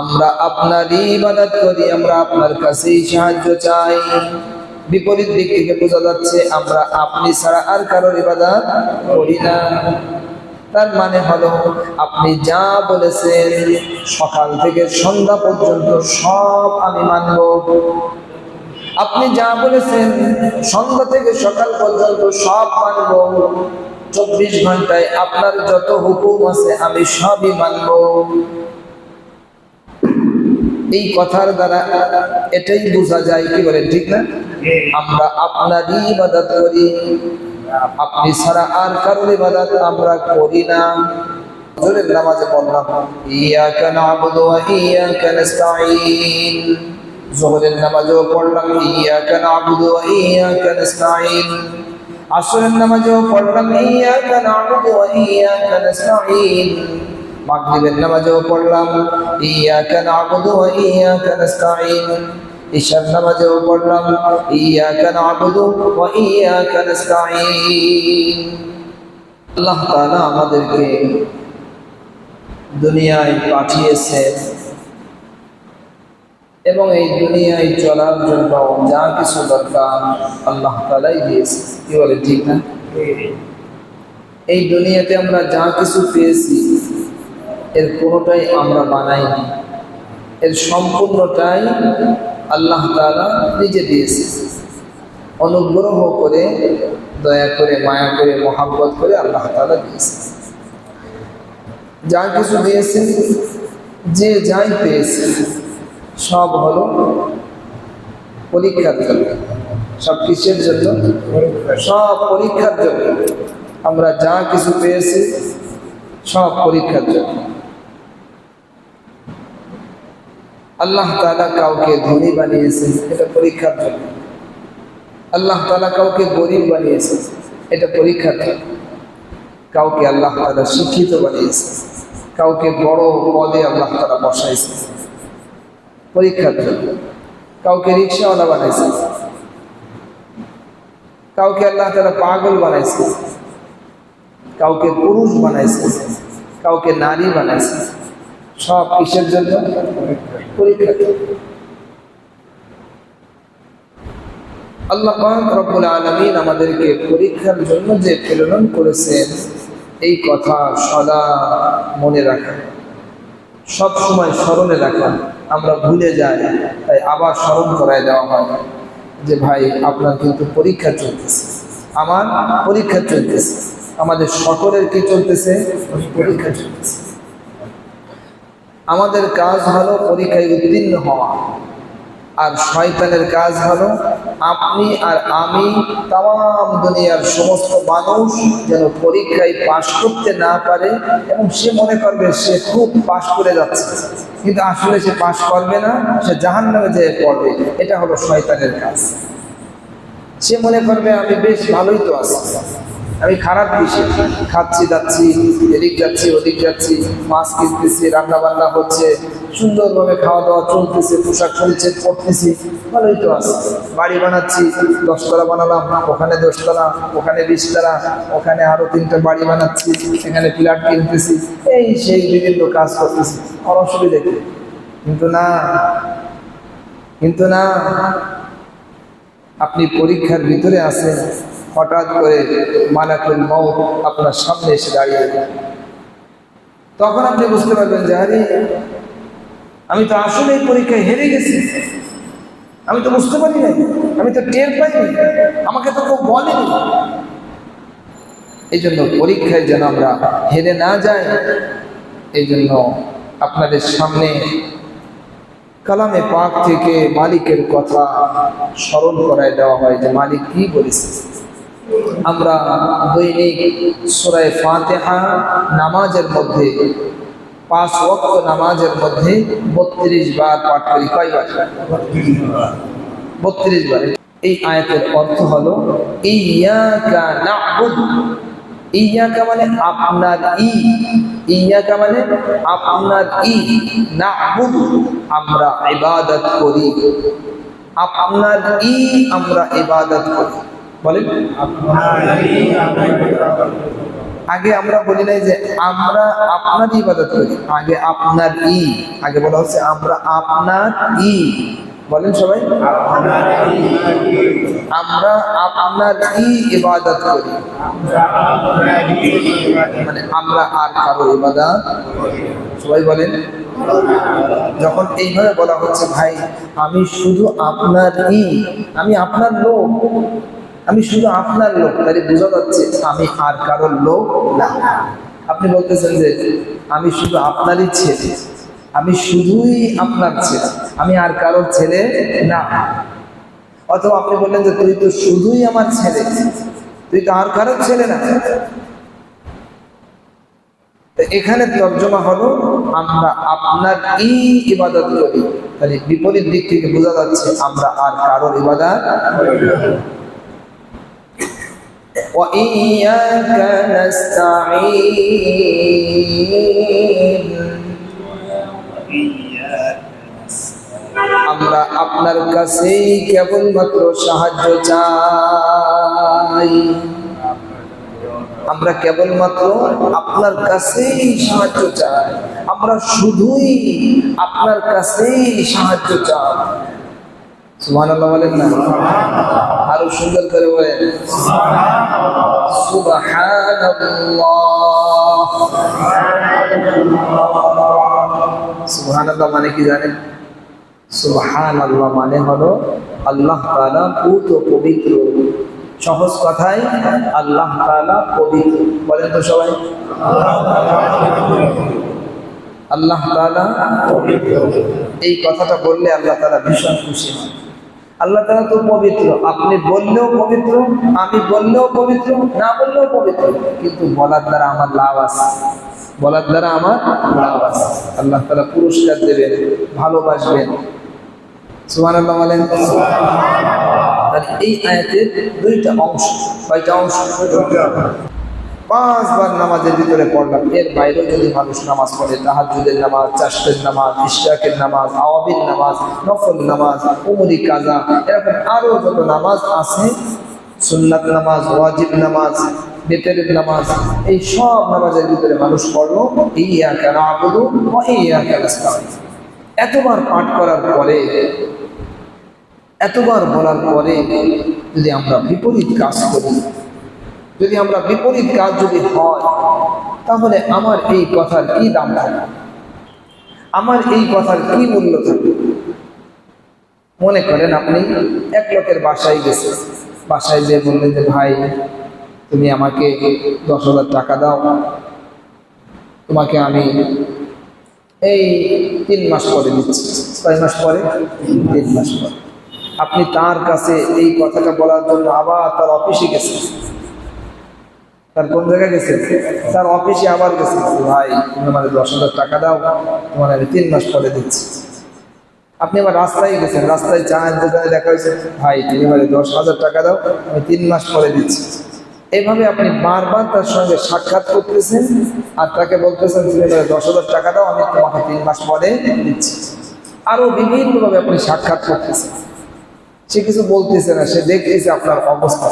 আমরা আপনারই ইবাদত করি, আমরা আপনার কাছেই সাহায্য চাই। বিপরীত দিক থেকে বোঝা যাচ্ছে, আমরা আপনি ছাড়া আর কারোর ইবাদত করি না। তার মানে হলো, আপনি যা বলেছেন, সকাল থেকে সন্ধ্যা পর্যন্ত সব আমি মানব। আপনি যা বলেছেন, সন্ধ্যা থেকে সকাল পর্যন্ত সব মানব। চব্বিশ ঘন্টায় আপনার যত হুকুম আছে, আমি সবই মানব। এই কথার দ্বারা এটাই বোঝা যায় কি বলে, ঠিক না? আমরা আপনারই ইবাদত করি, আপনি ছাড়া আর কারোর ইবাদত আমরা করি না। আসরের নামাজেও পড়লাম। ইয়াকা নাবুদু ওয়া ইয়াকা নাস্তাঈন। মাগরিবের নামাজেও পড়লাম। ইয়াকা নাবুদু ওয়া ইয়াকা ঈশার নামাজেও পড়লাম। ইয়াকা নাবুদু ওয়া ইয়াকা নাস্তাঈন। আল্লাহ তাআলা আমাদেরকে দুনিয়ায় পাঠিয়েছেন এবং এই দুনিয়ায় চলার জন্য যা কিছু দরকার আল্লাহ তালাই দিয়েছে। কি বলে, ঠিক না? এই দুনিয়াতে আমরা যা কিছু পেয়েছি এর কোনোটাই আমরা বানাইনি। এর সম্পূর্ণটাই আল্লাহ তালা নিজে দিয়েছে অনুগ্রহ করে, দয়া করে, মায়া করে, মহাব্বত করে আল্লাহ তালা দিয়েছে যা কিছু দিয়েছে যে যাই পেয়েছে সব হলো পরীক্ষার জন্য। সব কিসের জন্য? সব পরীক্ষার জন্য। আমরা যা কিছু পেয়েছি, সব পরীক্ষার জন্য। আল্লাহ তালা কাউকে ধনী বানিয়েছে এটা পরীক্ষার জন্য। আল্লাহ তালা কাউকে গরিব বানিয়েছে এটা পরীক্ষার জন্য। কাউকে আল্লাহ তালা শিক্ষিত বানিয়েছে, কাউকে বড় পদে আল্লাহ তালা বসাইছে। পরীক্ষার জন্য। কাউকে রিক্সাওয়ালা বানাইছে। কাউকে আল্লাহ তালা পাগল বানাইছে। কাউকে পুরুষ বানাইছে। কাউকে নারী বানাইছে। সব কিসের জন্য? আল্লাহ রব্বুল আলামিন আমাদেরকে পরীক্ষার জন্য যে প্রেরণ করেছেন, এই কথা সদা মনে রাখা সব সময় স্মরণে রাখা আমরা ভুলে যাই, তাই আবার স্মরণ করায় দেওয়া হয় যে, ভাই, আপনার কিন্তু পরীক্ষা চলতেছে। আমার পরীক্ষা চলতেছে। আমাদের সকলের কি চলতেছে? পরীক্ষা চলতেছে। আমাদের কাজ হলো পরীক্ষায় উত্তীর্ণ হওয়া। আর শয়তানের কাজ হলো আপনি আর আমি তাম দুনিয়ার সমস্ত মানুষ যেন পরীক্ষায় পাশ করতে না পারে এবং সে মনে করবে সে খুব পাশ করে যাচ্ছে। কিন্তু আসলে সে পাশ করবে না, সে জাহান নামে যেয়ে পড়বে। এটা হলো শয়তানের কাজ। সে মনে করবে, আমি বেশ ভালোই তো আছি। আমি খারাপ দিশে খাচ্ছি যাচ্ছি এদিক যাচ্ছি, ওদিক যাচ্ছি, মাছ কিনতেছি, রান্নাবান্না হচ্ছে, সুন্দরভাবে খাওয়া দাওয়া চলতেছে, পোশাক পরিচ্ছেদ পড়তেছি ভালোই তো আছে। বাড়ি বানাচ্ছি, দশতলা বানালাম, ওখানে দশতলা, ওখানে বিশতলা, ওখানে আরও তিনটা বাড়ি বানাচ্ছি, এখানে ফ্ল্যাট কিনতেছি, এই সেই বিভিন্ন কাজ করতেছি। আমার অসুবিধা কি? কিন্তু না কিন্তু না, আপনি পরীক্ষার ভিতরে আছেন হঠাৎ করে মালাকুল মৌ আপনার সামনে এসে দাঁড়িয়ে। তখন আপনি বুঝতে পারবেন যে, আরে, আমি তো আসলে পরীক্ষায় হেরে গেছি। আমি তো বুঝতে পারি নাই, আমি তো টের পাইনি, আমাকে তো কেউ বলেনি। এই জন্য পরীক্ষায় যেন আমরা হেরে না যাই, এই জন্য আপনাদের সামনে কালামে পাক থেকে মালিকের কথা স্মরণ করায় দেওয়া হয় যে, মালিক কি বলেছে? আমরা দৈনিক সুরায় ফাতেহা নামাজের মধ্যে। পাঁচ ওয়াক্ত নামাজের মধ্যে বত্রিশ বার পাঠ করি। কয়বার? বত্রিশ বার। এই আয়াতের অর্থ হলো ইয়াকা না'বুদু। ইয়াকা মানে আপনার ই। ইয়াকা মানে আপনার ই। না'বুদু, আমরা ইবাদত করি। আপনার ই আমরা ইবাদত করি। বলেন। আগে আমরা বলি নাই যে আমরা আপনার ইবাদত করি। আগে আপনার ই আগে বলা হচ্ছে আমরা আপনার ই বলেন সবাই। আমরা আপনার ই ইবাদত করি। মানে আমরা আর কারও ইবাদত সবাই বলেন। যখন এইভাবে বলা হচ্ছে, ভাই, আমি শুধু আপনার ই আমি আপনার লোক। আমি শুধু আপনার লোক, তাহলে বোঝা যাচ্ছে আমি আর কারোর লোক না। আপনি বলতেছেন যে, আমি শুধু আপনারই ছেলে, আমি শুধুই আপনার ছেলে, আমি আর কারোর ছেলে না। অথবা আপনি বললেন যে, তুই তো শুধুই আমার ছেলে, তুই তো আর কারোর ছেলে না। এখানে তর্জমা হলো, আমরা আপনার ই ইবাদত করি। তাহলে বিপরীত দিক থেকে বোঝা যাচ্ছে আমরা আর কারোর ইবাদত وإياك نستعين আমরা আপনার কাছেই কেবলমাত্র সাহায্য চাই আমরা কেবলমাত্র আপনার কাছেই সাহায্য চাই আমরা শুধুই আপনার কাছেই সাহায্য চাই সুবহানাল্লাহ বলেন না আরও সুন্দর করে বলেন। সুবহানাল্লাহ। মানে কি জানেন? সুবহানাল্লাহ মানে হলো আল্লাহ তাআলা পুত পবিত্র। সহজ কথায় আল্লাহ তাআলা পবিত্র। বলেন তো সবাই। আল্লাহ তাআলা এই কথাটা বললে আল্লাহ তাআলা ভীষণ খুশি হন। আল্লাহ তালা তো পবিত্র। আপনি বললেও পবিত্র, আমি বললেও পবিত্র, না বললেও পবিত্র। কিন্তু বলার দ্বারা আমার লাভ আছে। বলার দ্বারা আমার লাভ আছে। আল্লাহ তালা পুরস্কার দেবেন, ভালোবাসবেন। এই আয়াতের দুইটা অংশ, কয়টা অংশ? পাঁচবার নামাজের ভিতরে পড়লাম। এর বাইরেও যদি মানুষ নামাজ পড়ে তাহাজুদের নামাজ চাষের নামাজ, ইশরাকের নামাজ আওয়াবির নামাজ, নফল নামাজ, উমরি কাজা, এরকম আরও যত নামাজ আছে, সুন্নাত নামাজ, ওয়াজিব নামাজ, বেতেরের নামাজ, এই সব নামাজের ভিতরে মানুষ পড়ল ইয়া কেন আবুদু ইয়া কেন এতবার পাঠ করার পরে, এতবার বলার পরে যদি আমরা বিপরীত কাজ করি যদি আমরা বিপরীত কাজ যদি হয়, তাহলে আমার এই কথার কি দাম থাকবে? আমার এই কথার কি মূল্য থাকবে? মনে করেন আপনি এক লোকের বাসায় গেছে। বাসায় যে বললেন যে, ভাই, তুমি আমাকে দশ হাজার টাকা দাও। তোমাকে আমি এই তিন মাস পরে দিচ্ছি। ছয় মাস পরে? তিন মাস পরে। আপনি তার কাছে এই কথাটা বলার জন্য আবার তার অফিসে গেছেন। তার কোন জায়গায় গেছে? তার অফিসে আবার গেছে। ভাই, তুমি আমার দশ হাজার টাকা দাও, তোমার আমি তিন মাস পরে দিচ্ছি। আপনি আবার রাস্তায় গেছেন, রাস্তায় চা দোকানে দেখা হয়েছে। ভাই, তুমি এবারে দশ হাজার টাকা দাও, আমি তিন মাস পরে দিচ্ছি। এভাবে আপনি বারবার তার সঙ্গে সাক্ষাৎ করতেছেন আর তাকে বলতেছেন, তুমি এবারে দশ হাজার টাকা দাও, আমি তোমাকে তিন মাস পরে দিচ্ছি। আরও বিভিন্নভাবে আপনি সাক্ষাৎ করতেছেন। সে কিছু বলতেছে না, সে দেখতেছে আপনার অবস্থা।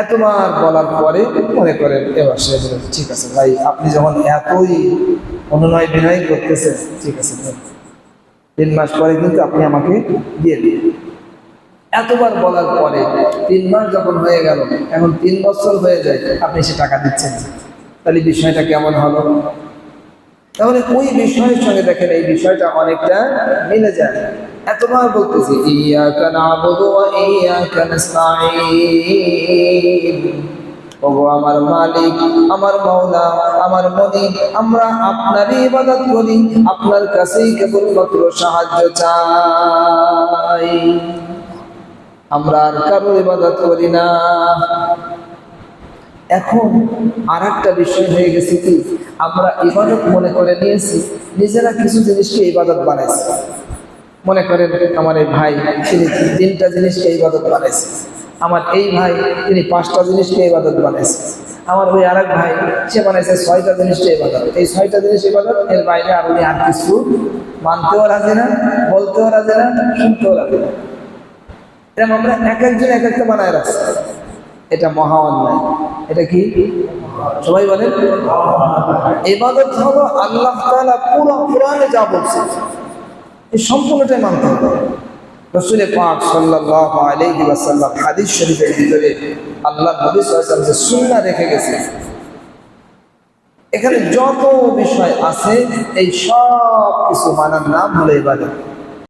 এতবার বলার পরে মনে করেন এবার সে বলে ঠিক আছে ভাই, আপনি যখন এতই অনুনয় বিনয় করতেছেন, ঠিক আছে তিন মাস পরে কিন্তু আপনি আমাকে দিয়ে দিন এতবার বলার পরে তিন মাস যখন হয়ে গেল, এখন তিন বছর হয়ে যায়, আপনি সে টাকা দিচ্ছেন। তাহলে বিষয়টা কেমন হলো? তাহলে ওই বিষয়ের সঙ্গে দেখেন, এই বিষয়টা অনেকটা মিলে যায়। এতবার বলতেছি, ইয়াকা নাবুদু ওয়া ইয়াকা নাস্তাঈন। ওগো আমার মালিক, আমার মাওলা, আমার মনিব আমরা আপনারই ইবাদত করি, আপনার কাছেই কেবলমাত্র সাহায্য চাই। আমরা আর কারও ইবাদত করি না। এখন আর একটা বিষয় হয়ে গেছে কি, আমরা ইবাদত মনে করে নিয়েছি, নিজেরা কিছু জিনিসকে ইবাদত বানাইছি। মনে করেন আমার এই ভাই, তিনি তিনটা জিনিসকে ইবাদত বানাইছে। আমার এই ভাই, তিনি পাঁচটা জিনিসকে ইবাদত বানাইছে। আমার ওই আরেক ভাই, সে বানাইছে ছয়টা জিনিসকে ইবাদত। এই ছয়টা জিনিস ইবাদত, এর বাইরে আর উনি আর কিছু মানতেও রাজে না, বলতেও রাজে না, শুনতেও রাজে না। এরকম আমরা এক একজন এক একটা বানায় রাখছি। এটা মহা অন্যায়। এটা কি? সবাই বলেন? ইবাদত হলো আল্লাহ তাআলা পুরো কোরআনে যা বলছে। এই সম্পূর্ণটাই মানতে হবে। রসুল পাক সাল্লাহ ওয়াসাল্লাম হাদিস শরীফের ভিতরে আল্লাহ নবী যে সুন্না রেখে গেছে। এখানে যত বিষয় আছে, এই সব কিছু মানার নাম হলো ইবাদত।